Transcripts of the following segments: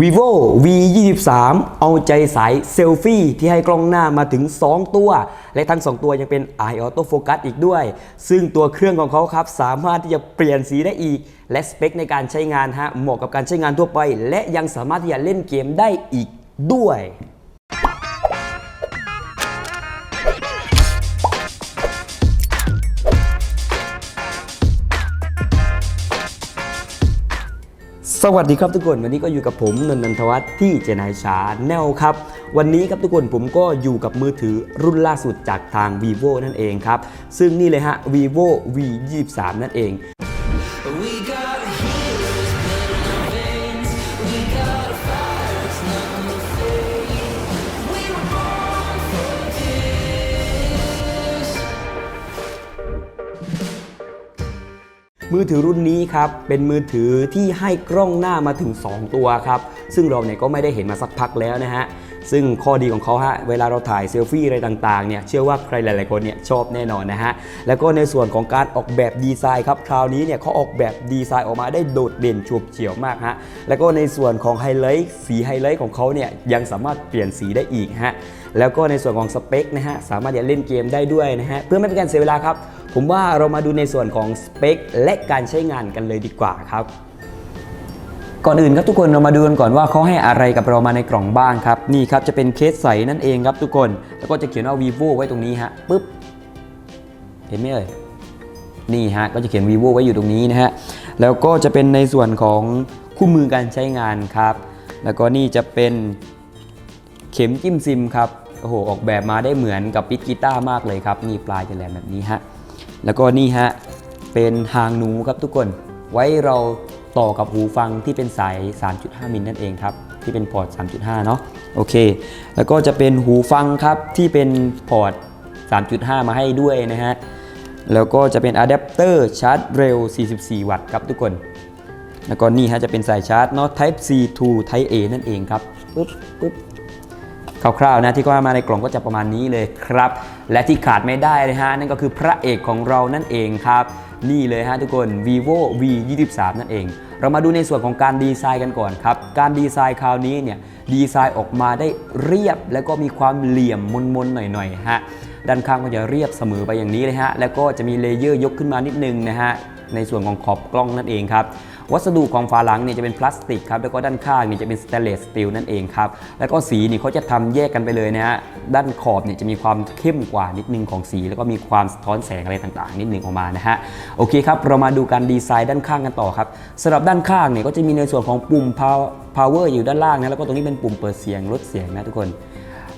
vivo v 2 3เอาใจสายเซลฟี่ที่ให้กล้องหน้ามาถึง 2 ตัว และทั้ง 2 ตัวยังเป็น eye auto focus อีกด้วย ซึ่งตัวเครื่องของเขาครับ สามารถที่จะเปลี่ยนสีได้อีก และสเปคในการใช้งานฮะเหมาะกับการใช้งานทั่วไป และยังสามารถที่จะเล่นเกมได้อีกด้วย สวัสดีครับทุกคนวันนี้ก็อยู่กับผมนนท์นันทวัฒน์ที่เจนายชาแนลครับ วันนี้ครับทุกคนผมก็อยู่กับมือถือรุ่นล่าสุดจากทาง vivo นั่นเองครับ ซึ่งนี่เลยฮะ vivo v 2 3นั่นเอง มือถือรุ่นนี้ครับเป็นมือถือที่ให้กล้องหน้ามาถึง 2 ตัวครับซึ่งเราเนี่ยก็ไม่ได้เห็นมาสักพักแล้วนะฮะซึ่งข้อดีของเขาฮะเวลาเราถ่ายเซลฟี่อะไรต่างๆเนี่ยเชื่อว่าใครหลายๆคนเนี่ยชอบแน่นอนนะฮะแล้วก็ในส่วนของการออกแบบดีไซน์ครับคราวนี้เนี่ยเขาออกแบบดีไซน์ออกมาได้โดดเด่นฉูบเฉี่ยวมากฮะแล้วก็ในส่วนของไฮไลท์สีไฮไลท์ของเขาเนี่ยยังสามารถเปลี่ยนสีได้อีกฮะแล้วก็ในส่วนของสเปคนะฮะสามารถจะเล่นเกมได้ด้วยนะฮะเพื่อไม่เป็นการเสียเวลาครับ ผมว่าเรามาดูในส่วนของสเปคและการใช้งานกันเลยดีกว่าครับ ก่อนอื่นครับทุกคนเรามาดูกันก่อนว่าเขาให้อะไรกับเรามาในกล่องบ้างครับนี่ครับจะเป็นเคสใสนั่นเองครับทุกคน แล้วก็จะเขียนว่า vivo ไว้ตรงนี้ฮะปึ๊บเห็นไหมเอ่ยนี่ฮะก็จะเขียน vivo ไว้อยู่ตรงนี้นะฮะแล้วก็จะเป็นในส่วนของคู่มือการใช้งานครับ แล้วก็นี่จะเป็นเข็มจิ้มซิมครับโอ้โหออกแบบมาได้เหมือนกับปิดกีตาร์มากเลยครับ นี่ปลายจะแหลมแบบนี้ฮะ แล้วก็นี่ฮะ เป็นหางหนูครับทุกคน ไว้เราต่อกับหูฟังที่เป็นสาย 3.5 มิลนั่นเองครับ ที่เป็นพอร์ต 3.5 เนาะโอเค แล้วก็จะเป็นหูฟังครับที่เป็นพอร์ต 3.5 มาให้ด้วยนะฮะ แล้วก็จะเป็นอะแดปเตอร์ชาร์จเร็ว 44 วัตต์ครับทุกคน แล้วก็นี่ฮะจะเป็นสายชาร์จเนาะ Type C to Type A นั่นเองครับ ปึ๊บปึ๊บคร่าวๆนะที่ก็มาในกล่องก็จะประมาณนี้เลยครับ และที่ขาดไม่ได้เลยฮะนั่นก็คือพระเอกของเรานั่นเองครับ นี่เลยฮะทุกคน vivo v 2 3นั่นเอง เรามาดูในส่วนของการดีไซน์กันก่อนครับ การดีไซน์คราวนี้เนี่ยดีไซน์ออกมาได้เรียบ แล้วก็มีความเหลี่ยมมนๆหน่อยๆฮะด้านข้างก็จะเรียบเสมอไปอย่างนี้เลยฮะแล้วก็จะมีเลเยอร์ยกขึ้นมานิดนึงนะฮะ ในส่วนของขอบกล้องนั่นเองครับวัสดุของฝาหลังเนี่ยจะเป็นพลาสติกครับแล้วก็ด้านข้างเนี่ยจะเป็นสเตนเลสสตีลนั่นเองครับแล้วก็สีนี่เขาจะทำแยกกันไปเลยนะฮะด้านขอบเนี่ยจะมีความเข้มกว่านิดนึงของสี แล้วก็มีความสะท้อนแสงอะไรต่างๆ นิดนึงออกมานะฮะโอเคครับเรามาดูการดีไซน์ด้านข้างกันต่อครับสำหรับด้านข้างเนี่ยก็จะมีในส่วนของปุ่ม power อยู่ด้านล่างนะแล้วก็ตรงนี้เป็นปุ่มเปิดเสียงลดเสียงนะทุกคน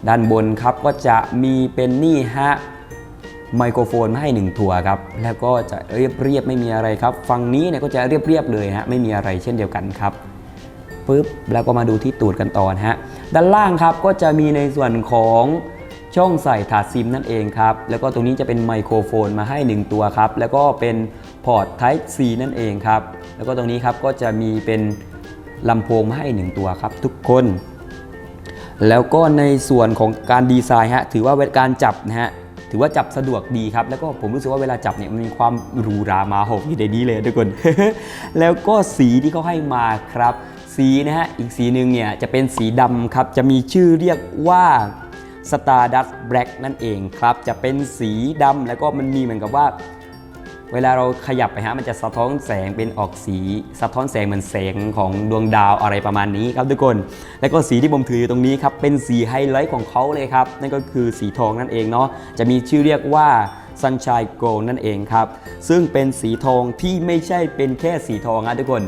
ด้านบนครับก็จะมีเป็นนี่ฮะ ไมโครโฟนมาให้1ตัวครับ แล้วก็จะเรียบเรียบๆไม่มีอะไรครับ ฝั่งนี้เนี่ยก็จะเรียบเรียบๆเลยฮะ ไม่มีอะไรเช่นเดียวกันครับปึ๊บ แล้วก็มาดูที่ตูดกันต่อนะฮะ ด้านล่างครับก็จะมีในส่วนของช่องใส่ถาดซิมนั่นเองครับ แล้วก็ตรงนี้จะเป็นไมโครโฟนมาให้ 1 ตัวครับ แล้วก็เป็นพอร์ต Type C นั่นเองครับ แล้วก็ตรงนี้ครับก็จะมีเป็นลำโพงมาให้ 1 ตัวครับ ทุกคน แล้วก็ในส่วนของการดีไซน์ฮะ ถือว่าเป็นการจับนะฮะ ถือว่าจับสะดวกดีครับ แล้วก็ผมรู้สึกว่าเวลาจับเนี่ยมันมีความหรูหรามาหกอยู่ในนี้เลยทุกคน แล้วก็สีที่เขาให้มาครับ สีนะฮะอีกสีหนึ่งเนี่ยจะเป็นสีดำครับ จะมีชื่อเรียกว่า Stardust Black นั่นเองครับ จะเป็นสีดำแล้วก็มันมีเหมือนกับว่า เวลาเราขยับไปฮะมันจะสะท้อนแสงเป็นออกสีสะท้อนแสงเหมือนแสงของดวงดาวอะไรประมาณนี้ครับทุกคน แล้วก็สีที่ผมถืออยู่ตรงนี้ครับเป็นสีไฮไลท์ของเขาเลยครับนั่นก็คือสีทองนั่นเองเนาะจะมีชื่อเรียกว่า Sunshine Gold นั่นเองครับ ซึ่งเป็นสีทองที่ไม่ใช่เป็นแค่สีทองนะทุกคน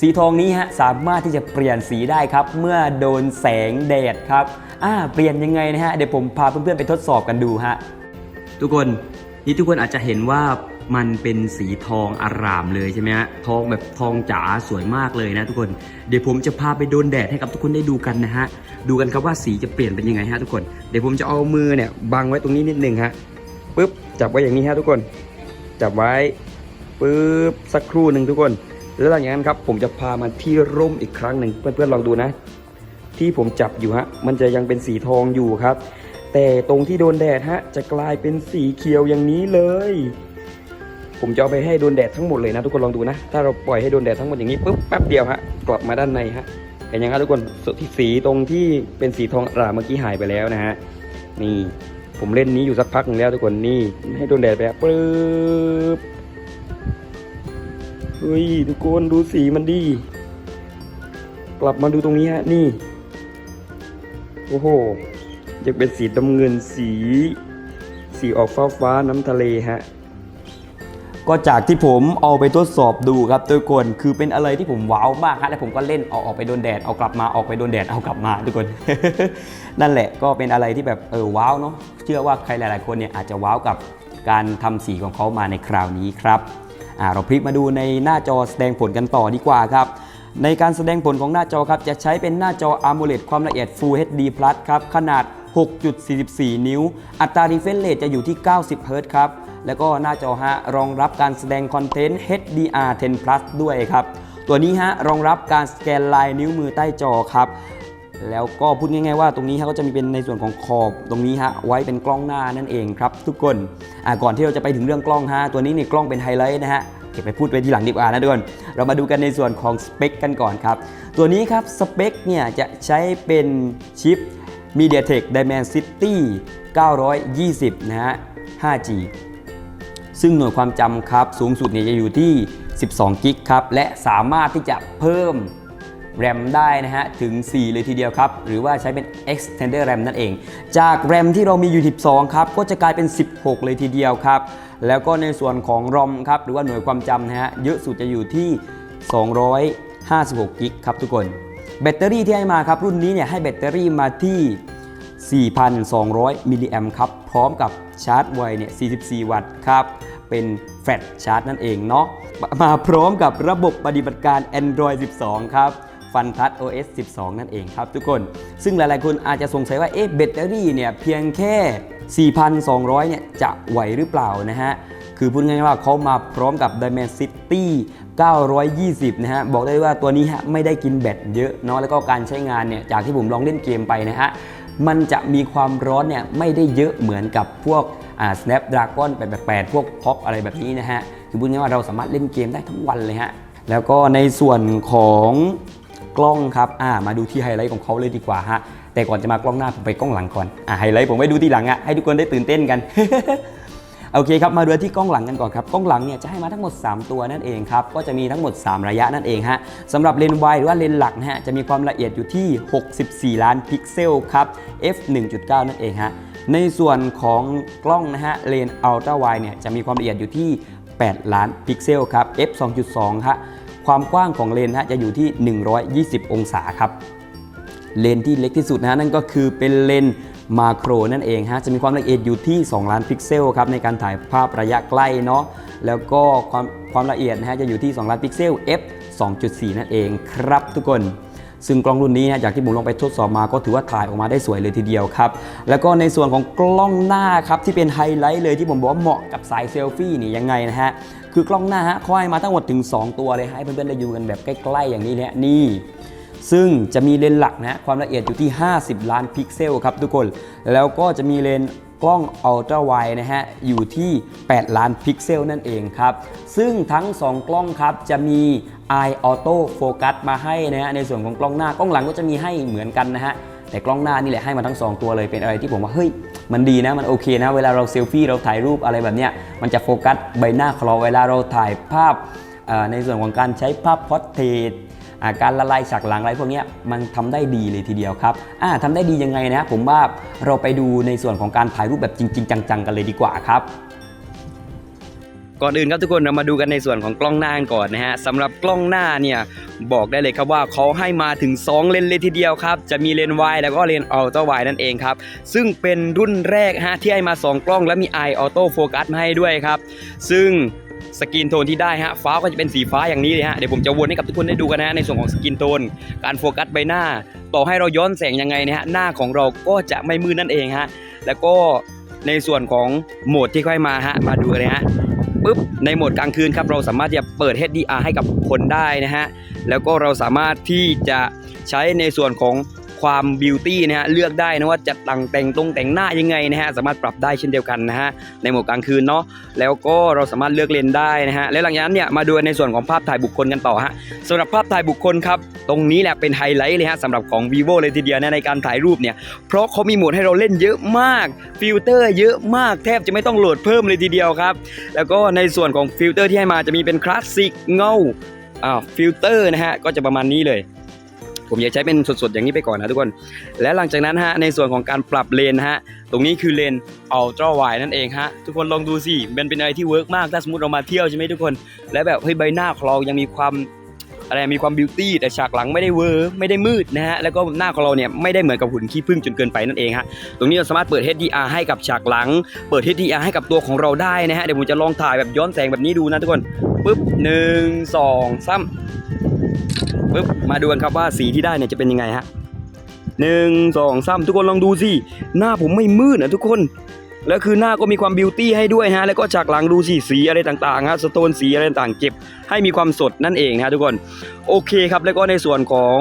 สีทองนี้ฮะสามารถที่จะเปลี่ยนสีได้ครับ เมื่อโดนแสงแดดครับอ่าเปลี่ยนยังไงนะฮะเดี๋ยวผมพาเพื่อนๆไปทดสอบกันดูฮะทุกคนนี่ทุกคนอาจจะเห็นว่า มันเป็นสีทองอารามเลยใช่ไหมฮะทองแบบทองจ๋าสวยมากเลยนะทุกคน เดี๋ยวผมจะพาไปโดนแดดให้กับทุกคนได้ดูกันนะฮะ ดูกันครับว่าสีจะเปลี่ยนเป็นยังไงฮะทุกคน เดี๋ยวผมจะเอามือเนี่ยบังไว้ตรงนี้นิดนึงฮะปึ๊บจับไว้อย่างนี้ฮะทุกคน จับไว้ปึ๊บสักครู่หนึ่งทุกคน แล้วหลังจากนั้นครับผมจะพามาที่ร่มอีกครั้งหนึ่งเพื่อนๆลองดูนะ ที่ผมจับอยู่ฮะมันจะยังเป็นสีทองอยู่ครับ แต่ตรงที่โดนแดดฮะจะกลายเป็นสีเขียวอย่างนี้เลย ผมจะเอาไปให้โดนแดดทั้งหมดเลยนะทุกคนลองดูนะ ถ้าเราปล่อยให้โดนแดดทั้งหมดอย่างนี้ปุ๊บแป๊บเดียวฮะกลับมาด้านในฮะเห็นยังครับทุกคนสที่สีตรงที่เป็นสีทองอร่ามเมื่อกี้หายไปแล้วนะฮะนี่ผมเล่นนี้อยู่สักพักนึงแล้วทุกคนนี่ให้โดนแดดไปปึ๊บเฮ้ยทุกคนดูสีมันดี กลับมาดูตรงนี้ฮะนี่โอ้โหยังเป็นสีดำเงินสี สีออกฟ้าฟ้าน้ำทะเลฮะ ก็จากที่ผมเอาไปทดสอบดูครับทุกคนคือเป็นอะไรที่ผมว้าวมากฮะแล้วผมก็เล่นเอาออกไปโดนแดดเอากลับมาออกไปโดนแดดเอากลับมาทุกคน นั่นแหละก็เป็นอะไรที่แบบเออว้าวเนาะเชื่อว่าใครหลาย ๆ คนเนี่ยอาจจะว้าวกับการทำสีของเขามาในคราวนี้ครับเราพลิกมาดูในหน้าจอแสดงผลกันต่อดีกว่าครับ ในการแสดงผลของหน้าจอครับจะใช้เป็นหน้าจอ AMOLED ความละเอียด Full HD Plus ครับขนาด 6.44 นิ้ว อัตรา refresh rate จะอยู่ที่ 90 Hz ครับ แล้วก็หน้าจอฮะรองรับการแสดงคอนเทนต์ HDR 10 Plus ด้วยครับ ตัวนี้ฮะรองรับการสแกนลายนิ้วมือใต้จอครับแล้วก็พูดง่ายๆว่าตรงนี้ฮะก็จะมีเป็นในส่วนของขอบตรงนี้ฮะไว้เป็นกล้องหน้านั่นเองครับ ทุกคนอ่าก่อนที่เราจะไปถึงเรื่องกล้องฮะตัวนี้นี่กล้องเป็นไฮไลท์นะฮะเก็บไปพูดไปทีหลังดีกว่านะทุกคนเรามาดูกันในส่วนของสเปคกันก่อนครับ ตัวนี้ครับสเปคเนี่ยจะใช้เป็นชิป MediaTek Dimensity 920 นะฮะ 5G ซึ่งหน่วยความจำครับสูงสุดเนี่ยจะอยู่ที่ 12 กิกครับ และสามารถที่จะเพิ่ม RAM ได้นะฮะ ถึง 4 เลยทีเดียวครับ หรือว่าใช้เป็น extender RAM นั่นเอง จาก RAM ที่เรามีอยู่ 12 ครับ ก็จะกลายเป็น 16 เลยทีเดียวครับ แล้วก็ในส่วนของ ROM ครับ หรือว่าหน่วยความจำนะฮะ เยอะสุดจะอยู่ที่ 256 กิกครับทุกคน แบตเตอรี่ที่ให้มาครับ รุ่นนี้เนี่ยให้แบตเตอรี่มาที่ 4,200 มิลลิแอมครับ พร้อมกับชาร์จไวเนี่ย 44 วัตต์ครับ เป็นแฟลชชาร์จนั่นเองเนาะ มาพร้อมกับระบบปฏิบัติการ Android 12 ครับฟันทัช OS 12 นั่นเองครับทุกคน ซึ่งหลายๆ คนอาจจะสงสัยว่า เอ๊ะแบตเตอรี่เนี่ยเพียงแค่ 4,200 เนี่ยจะไหวหรือเปล่านะฮะ คือพูดง่ายๆว่าเขามาพร้อมกับ Dimensity 920 นะฮะ บอกได้ว่าตัวนี้ฮะไม่ได้กินแบตเยอะเนาะ แล้วก็การใช้งานเนี่ยจากที่ผมลองเล่นเกมไปนะฮะ มันจะมีความร้อนเนี่ยไม่ได้เยอะเหมือนกับพวกอ่า Snapdragon 888 พวก POP อะไรแบบนี้นะฮะ คือพูดง่ายว่าเราสามารถเล่นเกมได้ทั้งวันเลยฮะ แล้วก็ในส่วนของกล้องครับอ่ามาดูที่ไฮไลท์ของเขาเลยดีกว่าฮะ แต่ก่อนจะมากล้องหน้าผมไปกล้องหลังก่อน อ่าไฮไลท์ผมไปดูทีหลังอะให้ทุกคนได้ตื่นเต้นกัน โอเคครับมาดูที่กล้องหลังกันก่อนครับกล้องหลังเนี่ยจะให้มาทั้งหมด 3 ตัวนั่นเองครับก็จะมีทั้งหมด 3 ระยะนั่นเองฮะสำหรับเลนส์วายหรือว่าเลนส์หลักนะฮะจะมีความละเอียดอยู่ที่ 64 ล้านพิกเซลครับ f 1.9 นั่นเองฮะในส่วนของกล้องนะฮะเลนส์อัลตร้าไวเนี่ยจะมีความละเอียดอยู่ที่ 8 ล้านพิกเซลครับ f 2.2ฮะความกว้างของเลนส์ฮะจะอยู่ที่ 120 องศาครับ เลนส์ที่เล็กที่สุดนะฮะนั่นก็คือเป็นเลนส์ มาโครนั่นเองฮะจะมีความละเอียดอยู่ที่ 2 ล้านพิกเซลครับในการถ่ายภาพระยะใกล้เนาะแล้วก็ความความละเอียดนะฮะจะอยู่ที่ 2 ล้านพิกเซล f 2.4 นั่นเองครับทุกคนซึ่งกล้องรุ่นนี้นะจากที่ผมลองไปทดสอบมาก็ถือว่าถ่ายออกมาได้สวยเลยทีเดียวครับ แล้วก็ในส่วนของกล้องหน้าครับที่เป็นไฮไลท์เลยที่ผมบอกว่าเหมาะกับสายเซลฟี่นี่ยังไงนะฮะ คือกล้องหน้าฮะเขาให้มาทั้งหมดถึง 2 ตัวเลยให้เพื่อนๆได้ดูกันแบบใกล้ ๆ อย่างนี้เนี่ยนี่ ซึ่งจะมีเลนส์หลักนะความละเอียดอยู่ที่ 50 ล้านพิกเซลครับทุกคน แล้วก็จะมีเลนส์กล้องอัลตร้าไวนะฮะอยู่ที่ 8 ล้านพิกเซลนั่นเองครับ ซึ่งทั้ง 2 กล้องครับจะมี Eye Auto Focus มาให้นะฮะในส่วนของกล้องหน้ากล้องหลังก็จะมีให้เหมือนกันนะฮะแต่กล้องหน้านี่แหละให้มาทั้ง 2 ตัวเลยเป็นอะไรที่ผมว่าเฮ้ยมันดีนะมันโอเคนะเวลาเราเซลฟี่เราถ่ายรูปอะไรแบบเนี้ยมันจะโฟกัสใบหน้าของเราเวลาเราถ่ายภาพในส่วนของการใช้ภาพพอร์เทรต การละลายฉากหลังอะไรพวกนี้มันทำได้ดีเลยทีเดียวครับอ่าทำได้ดียังไงนะผมว่าเราไปดูในส่วนของการถ่ายรูปแบบจริง ๆ จังๆ กันเลยดีกว่าครับก่อนอื่นครับทุกคนเรามาดูกันในส่วนของกล้องหน้าก่อนนะฮะสำหรับกล้องหน้าเนี่ยบอกได้เลยครับว่าเขาให้มาถึง 2 เลนเลยทีเดียวครับ จะมีเลนวายแล้วก็เลนส์อัลตร้าไวนั่นเองครับ ซึ่งเป็นรุ่นแรกฮะที่ให้มา 2 กล้องและมี Eye Auto Focus มาให้ด้วยครับ ซึ่ง สกินโทนที่ได้ฮะฟ้าก็จะเป็นสีฟ้าอย่างนี้เลยฮะเดี๋ยวผมจะวนให้กับทุกคนได้ดูกันนะในส่วนของสกินโทนการโฟกัสใบหน้า ต่อให้เราย้อนแสงยังไงนะฮะหน้าของเราก็จะไม่มืดนั่นเองฮะแล้วก็ในส่วนของโหมดที่ค่อยมาฮะมาดูเลยฮะปุ๊บในโหมดกลางคืนครับเราสามารถที่จะเปิด HDR ให้กับคนได้นะฮะแล้วก็เราสามารถที่จะใช้ในส่วนของ ความบิวตี้นะฮะเลือกได้นะว่าจะแต่งแต่งตรงแต่งหน้ายังไงนะฮะสามารถปรับได้เช่นเดียวกันนะฮะในโหมดกลางคืนเนาะแล้วก็เราสามารถเลือกเลนได้นะฮะและหลังจากนั้นเนี่ยมาดูในส่วนของภาพถ่ายบุคคลกันต่อฮะสำหรับภาพถ่ายบุคคลครับตรงนี้แหละเป็นไฮไลท์เลยฮะสำหรับของ vivo เลยทีเดียวนะในการถ่ายรูปเนี่ยเพราะเขามีโหมดให้เราเล่นเยอะมาก ฟิลเตอร์เยอะมากแทบจะไม่ต้องโหลดเพิ่มเลยทีเดียวครับแล้วก็ในส่วนของฟิลเตอร์ที่ให้มาจะมีเป็นคลาสสิกเงาอ่าฟิลเตอร์นะฮะก็จะประมาณนี้เลย ผมอยากใช้เป็นสดๆอย่างนี้ไปก่อนนะทุกคน และหลังจากนั้นฮะในส่วนของการปรับเลนนะฮะตรงนี้คือเลนอัลตร้าไวนั่นเองฮะทุกคนลองดูสิมันเป็นอะไรที่เวิร์กมากถ้าสมมติเรามาเที่ยวใช่ไหมทุกคน และแบบเฮ้ยใบหน้าของเรายังมีความอะไรมีความบิวตี้แต่ฉากหลังไม่ได้เวอร์ไม่ได้มืดนะฮะแล้วก็หน้าของเราเนี่ยไม่ได้เหมือนกับหุ่นขี้ผึ้งจนเกินไปนั่นเองฮะตรงนี้เราสามารถเปิด HDR ให้กับฉากหลัง เปิด HDR ให้กับตัวของเราได้นะฮะเดี๋ยวผมจะลองถ่ายแบบย้อนแสงแบบนี้ดูนะทุกคนปึ๊บหนึ่งสองสาม ปึ๊บมาดูกันครับว่าสีที่ได้เนี่ยจะเป็นยังไงฮะหนึ่งสองสามทุกคนลองดูสิหน้าผมไม่มืดนะทุกคน แล้วคือหน้าก็มีความบิวตี้ให้ด้วยฮะแล้วก็ฉากหลังดูสิสีอะไรต่างๆฮะสโตนสีอะไรต่างๆเก็บให้มีความสดนั่นเองนะฮะทุกคนโอเคครับแล้วก็ในส่วนของ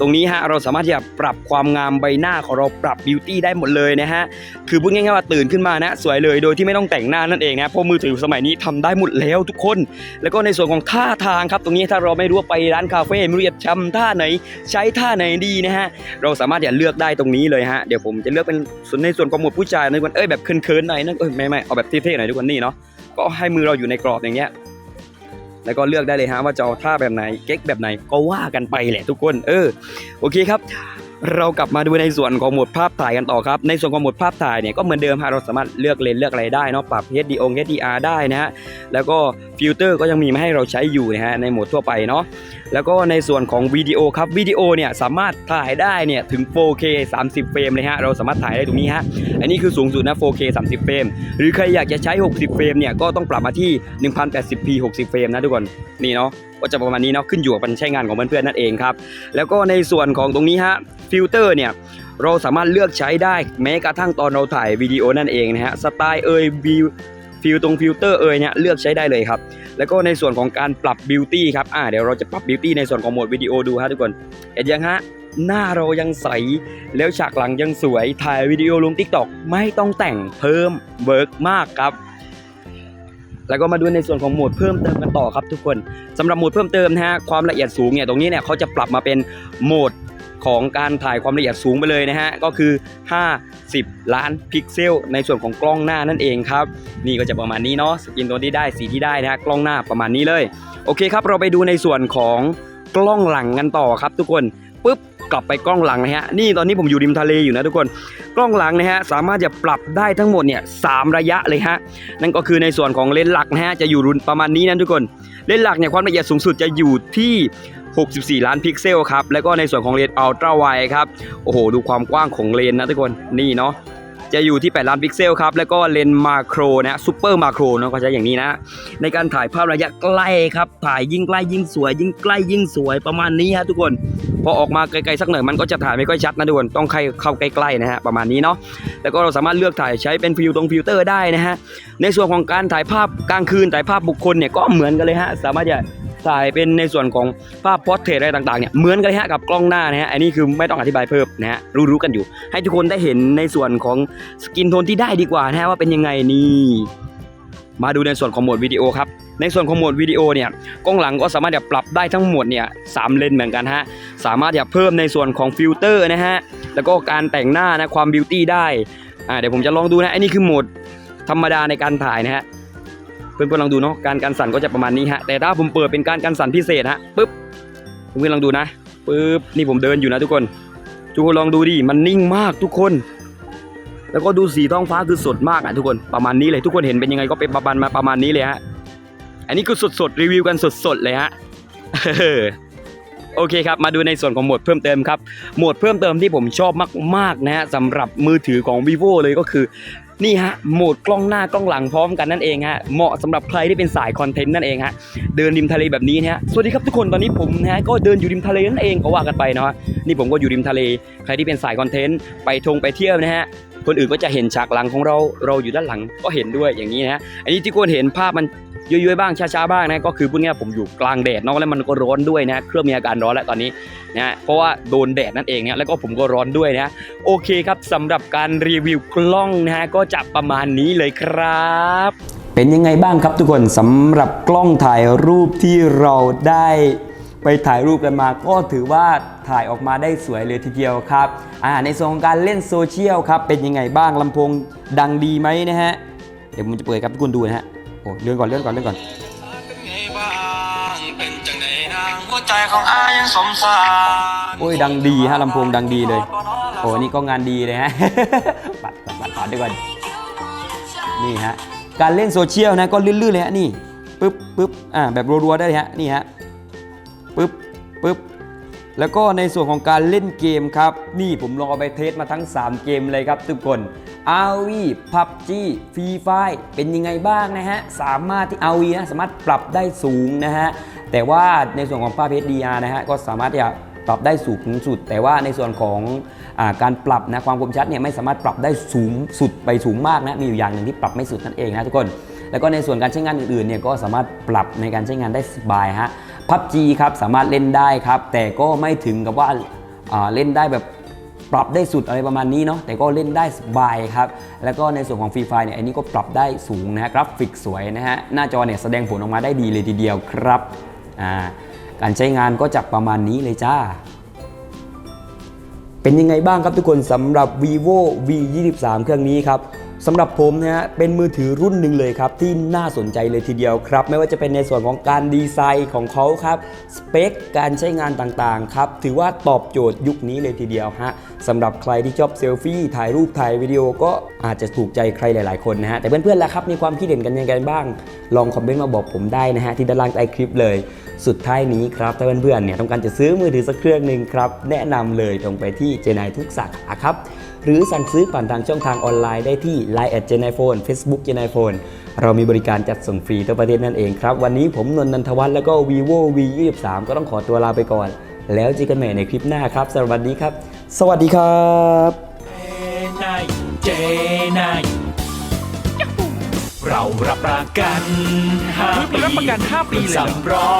ตรงนี้ฮะเราสามารถที่จะปรับความงามใบหน้าของเราปรับบิวตี้ได้หมดเลยนะฮะคือพูดง่ายๆว่าตื่นขึ้นมานะสวยเลยโดยที่ไม่ต้องแต่งหน้านั่นเองนะเพราะมือถือสมัยนี้ทำได้หมดแล้วทุกคน แล้วก็ในส่วนของท่าทางครับตรงนี้ถ้าเราไม่รู้ว่าไปร้านคาเฟ่ไม่รู้จะทำท่าไหน ใช้ท่าไหนดีนะฮะเราสามารถอย่าเลือกได้ตรงนี้เลยฮะเดี๋ยวผมจะเลือกเป็นส่วนในส่วนของหมวดผู้ชายนะทุกคนเอ้ยแบบเคินๆหน่อยนะเอ้ยไม่ไม่เอาแบบเท่ๆหน่อยทุกคนนี่เนาะก็ให้มือเราอยู่ในกรอบอย่างเงี้ย แล้วก็เลือกได้เลยฮะว่าจะเอาท่าแบบไหนเก๊กแบบไหนก็ว่ากันไปแหละทุกคนเออโอเคครับ เรากลับมาดูในส่วนของหมวดภาพถ่ายกันต่อครับ ในส่วนของหมวดภาพถ่ายเนี่ยก็เหมือนเดิมฮะเราสามารถเลือกเลนส์เลือกอะไรได้เนาะปรับ HD อง HDR ได้นะฮะแล้วก็ฟิลเตอร์ก็ยังมีมาให้เราใช้อยู่นะฮะในโหมดทั่วไปเนาะ แล้วก็ในส่วนของวิดีโอครับวิดีโอเนี่ยสามารถถ่ายได้เนี่ยถึง 4K 30 เฟรมเลยฮะเราสามารถถ่ายได้ตรงนี้ฮะอันนี้คือสูงสุดนะ 4K 30 เฟรมหรือใครอยากจะใช้ 60 เฟรมเนี่ยก็ต้องปรับมาที่ 1080p 60 เฟรมนะทุกคนนี่เนาะก็จะประมาณนี้เนาะขึ้นอยู่กับการใช้งานของเพื่อนๆนั่นเองครับแล้วก็ในส่วนของตรงนี้ฮะฟิลเตอร์เนี่ยเราสามารถเลือกใช้ได้แม้กระทั่งตอนเราถ่ายวิดีโอนั่นเองนะฮะสไตล์เอ่ยวิว ฟิลตรงฟิลเตอร์เอ่ยเนี่ยเลือกใช้ได้เลยครับ แล้วก็ในส่วนของการปรับบิวตี้ครับอ่าเดี๋ยวเราจะปรับบิวตี้ในส่วนของโหมดวิดีโอดูฮะทุกคนเห็นยังฮะหน้าเรายังใส แล้วฉากหลังยังสวยถ่ายวิดีโอลง t ิ k t o k ไม่ต้องแต่งเพิ่มเวิร์กมากครับ แล้วก็มาดูในส่วนของโหมดเพิ่มเติมกันต่อครับทุกคนสำหรับโหมดเพิ่มเติมนะฮะความละเอียดสูงเนี่ยตรงนี้เนี่ยเขาจะปรับมาเป็นโหมดของการถ่ายความละเอียดสูงไปเลยนะฮะก็คือ 10 ล้านพิกเซล ในส่วนของกล้องหน้านั่นเองครับ นี่ก็จะประมาณนี้เนาะสกินตัวที่ได้สีที่ได้นะกล้องหน้าประมาณนี้เลย โอเคครับ เราไปดูในส่วนของกล้องหลังกันต่อครับทุกคน กลับไปกล้องหลังนะฮะนี่ตอนนี้ผมอยู่ริมทะเลอยู่นะทุกคนกล้องหลังนะฮะสามารถจะปรับได้ทั้งหมดเนี่ยสามระยะเลยฮะนั่นก็คือในส่วนของเลนส์หลักนะฮะจะอยู่รุ่นประมาณนี้นะทุกคนเลนส์หลักเนี่ยความละเอียดสูงสุดจะอยู่ที่64 ล้านพิกเซลครับ แล้วก็ในส่วนของเลนส์อัลตร้าไวครับ โอ้โห ดูความกว้างของเลนส์นะทุกคน นี่เนาะ จะอยู่ที่ 8 ล้านพิกเซลครับ แล้วก็เลนส์มาโครนะซูเปอร์มาโครเนาะก็ใช้อย่างนี้นะ ในการถ่ายภาพระยะใกล้ครับ ถ่ายยิ่งใกล้ยิ่งสวย ยิ่งใกล้ยิ่งสวยประมาณนี้ฮะทุกคน พอออกมาไกลๆสักหน่อยมันก็จะถ่ายไม่ค่อยชัดนะทุกคน ต้องใครเข้าใกล้ๆนะฮะประมาณนี้เนาะ แล้วก็เราสามารถเลือกถ่ายใช้เป็นฟิลตรงฟิลเตอร์ได้นะฮะ ในส่วนของการถ่ายภาพกลางคืนถ่ายภาพบุคคลเนี่ยก็เหมือนกันเลยฮะ สามารถจะ ถ่ายเป็นในส่วนของภาพพอร์เทรตอะไรต่างๆเนี่ยเหมือนกันฮะกับกล้องหน้านะฮะอันนี้คือไม่ต้องอธิบายเพิ่มนะฮะรู้ๆกันอยู่ ให้ทุกคนได้เห็นในส่วนของสกินโทนที่ได้ดีกว่านะฮะว่าเป็นยังไงนี่มาดูในส่วนของโหมดวิดีโอครับในส่วนของโหมดวิดีโอเนี่ยกล้องหลังก็สามารถจะปรับได้ทั้งหมดเนี่ยสามเลนเหมือนกันฮะสามารถจะเพิ่มในส่วนของฟิลเตอร์นะฮะแล้วก็การแต่งหน้านะความบิวตี้ได้อ่าเดี๋ยวผมจะลองดูนะอันนี้คือโหมดธรรมดาในการถ่ายนะฮะ เพื่อนๆลองดูเนาะการกันสั่นก็จะประมาณนี้ฮะแต่ถ้าผมเปิดเป็นการกันสั่นพิเศษฮะปึ๊บเพื่อนๆลองดูนะปึ๊บนี่ผมเดินอยู่นะทุกคน ทุกคนลองดูดิมันนิ่งมากทุกคน แล้วก็ดูสีท้องฟ้าคือสดมากอะทุกคนประมาณนี้เลยทุกคนเห็นเป็นยังไงก็เป็นประมาณมาประมาณนี้เลยฮะอันนี้คือสดๆรีวิวกันสดๆเลยฮะโอเคครับ มาดูในส่วนของโหมดเพิ่มเติมครับ โหมดเพิ่มเติมที่ผมชอบมากๆนะฮะสำหรับมือถือของ vivo เลยก็คือ นี่ฮะโหมดกล้องหน้ากล้องหลังพร้อมกันนั่นเองฮะเหมาะสำหรับใครที่เป็นสายคอนเทนต์นั่นเองฮะเดินริมทะเลแบบนี้นะฮะสวัสดีครับทุกคนตอนนี้ผมนะฮะก็เดินอยู่ริมทะเลนั่นเองก็ว่ากันไปเนาะนี่ผมก็อยู่ริมทะเล ใครที่เป็นสายคอนเทนต์ไปทงไปเที่ยวนะฮะคนอื่นก็จะเห็นฉากหลังของเราเราอยู่ด้านหลังก็เห็นด้วยอย่างนี้นะฮะอันนี้ที่ควรเห็นภาพมัน ย้อยๆบ้างช้าๆบ้างนะก็คือพวกเนี้ยผมอยู่กลางแดดเนาะแล้วมันก็ร้อนด้วยนะเครื่องมีอาการร้อนแล้วตอนนี้นะเพราะว่าโดนแดดนั่นเองเนี่ยแล้วก็ผมก็ร้อนด้วยนะโอเคครับสำหรับการรีวิวกล้องนะฮะก็จะประมาณนี้เลยครับเป็นยังไงบ้างครับทุกคนสำหรับกล้องถ่ายรูปที่เราได้ไปถ่ายรูปกันมา ก็ถือว่าถ่ายออกมาได้สวยเลยทีเดียวครับอ่าในส่วนของการเล่นโซเชียลครับเป็นยังไงบ้างลำโพงดังดีไหมนะฮะเดี๋ยวผมจะเปิดครับทุกคนดูนะฮะ โอ้เลื่อนก่อนเลื่อนก่อนเลื่อนก่อนเป็นไงบ้างเป็นจังไหนนางหัวใจของอายังสมสารโอ้ยดังดีฮะลำโพงดังดีเลย โอ้นี่ก็งานดีเลยฮะปัดปัดปัดปัดด้วยก่อนนี่ฮะการเล่นโซเชียลนะก็ลื่นๆเลยฮะนี่ปึ๊บปึ๊บอ่าแบบรัวๆได้เลยฮะนี่ฮะปึ๊บปึ๊บแล้วก็ในส่วนของการเล่นเกมครับ นี่ผมลองเอาไปเทสมาทั้ง 3 เกมเลยครับทุกคน RV PUBG Free Fire เป็นยังไงบ้างนะฮะ สามารถที่ RV นะสามารถปรับได้สูงนะฮะ แต่ว่าในส่วนของภาพ HDR นะฮะ ก็สามารถที่จะปรับได้สูงสุด แต่ว่าในส่วนของอการปรับนะความคมชัดเนี่ยไม่สามารถปรับได้สูงสุดไปสูงมากนะมีอยู่อย่างหนึ่งที่ปรับไม่สุดนั่นเองนะทุกคน แล้วก็ในส่วนการใช้งานอื่นๆเนี่ยก็สามารถปรับในการใช้งานได้สบายฮะ PUBG ครับสามารถเล่นได้ครับ แต่ก็ไม่ถึงกับว่าเล่นได้แบบ ปรับได้สุดอะไรประมาณนี้เนาะแต่ก็เล่นได้สบายครับ แล้วก็ในส่วนของฟรีไฟเนี่ยอันนี้ก็ปรับได้สูงนะฮะกราฟิกสวยนะฮะหน้าจอเนี่ยแสดงผลออกมาได้ดีเลยทีเดียวครับอ่าการใช้งานก็จะประมาณนี้เลยจ้า เป็นยังไงบ้างครับทุกคนสำหรับ vivo v 2 3เครื่องนี้ครับ สำหรับผมนะฮะเป็นมือถือรุ่นหนึ่งเลยครับ ที่น่าสนใจเลยทีเดียวครับ ไม่ว่าจะเป็นในส่วนของการดีไซน์ของเขาครับ สเปค การใช้งานต่างๆ ครับ ถือว่าตอบโจทย์ยุคนี้เลยทีเดียวฮะสำหรับใครที่ชอบเซลฟี่ถ่ายรูปถ่ายวิดีโอก็อาจจะถูกใจใครหลายๆคนนะฮะแต่เพื่อนๆล่ะครับมีความคิดเห็นกันยังไงบ้าง ลองคอมเมนต์มาบอกผมได้นะฮะที่ด้านล่างใต้คลิปเลย สุดท้ายนี้ครับถ้าเพื่อนๆเนี่ยต้องการจะซื้อมือถือสักเครื่องหนึ่งครับแนะนำเลยตรงไปที่เจนายทุกสาขาครับ หรือสั่งซื้อผ่านทางช่องทางออนไลน์ได้ที่ Line แอดเจนายโฟน Facebook เจนายโฟนเรามีบริการจัดส่งฟรีทั่วประเทศนั่นเองครับ วันนี้ผมนนท์นันทวัฒน์แล้วก็ vivo v 2 3ก็ต้องขอตัวลาไปก่อน แล้วเจอกันใหม่ในคลิปหน้าครับสวัสดีครับ สวัสดีครับนายเจนายเรารับประกัน5ปีรับประกัน 5 ปีเลยเหรอสำรอ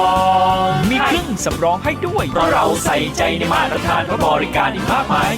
งมีเครื่องสำรองให้ด้วย เพราะเราใส่ใจในมาตรฐานและบริการอีกมากมาย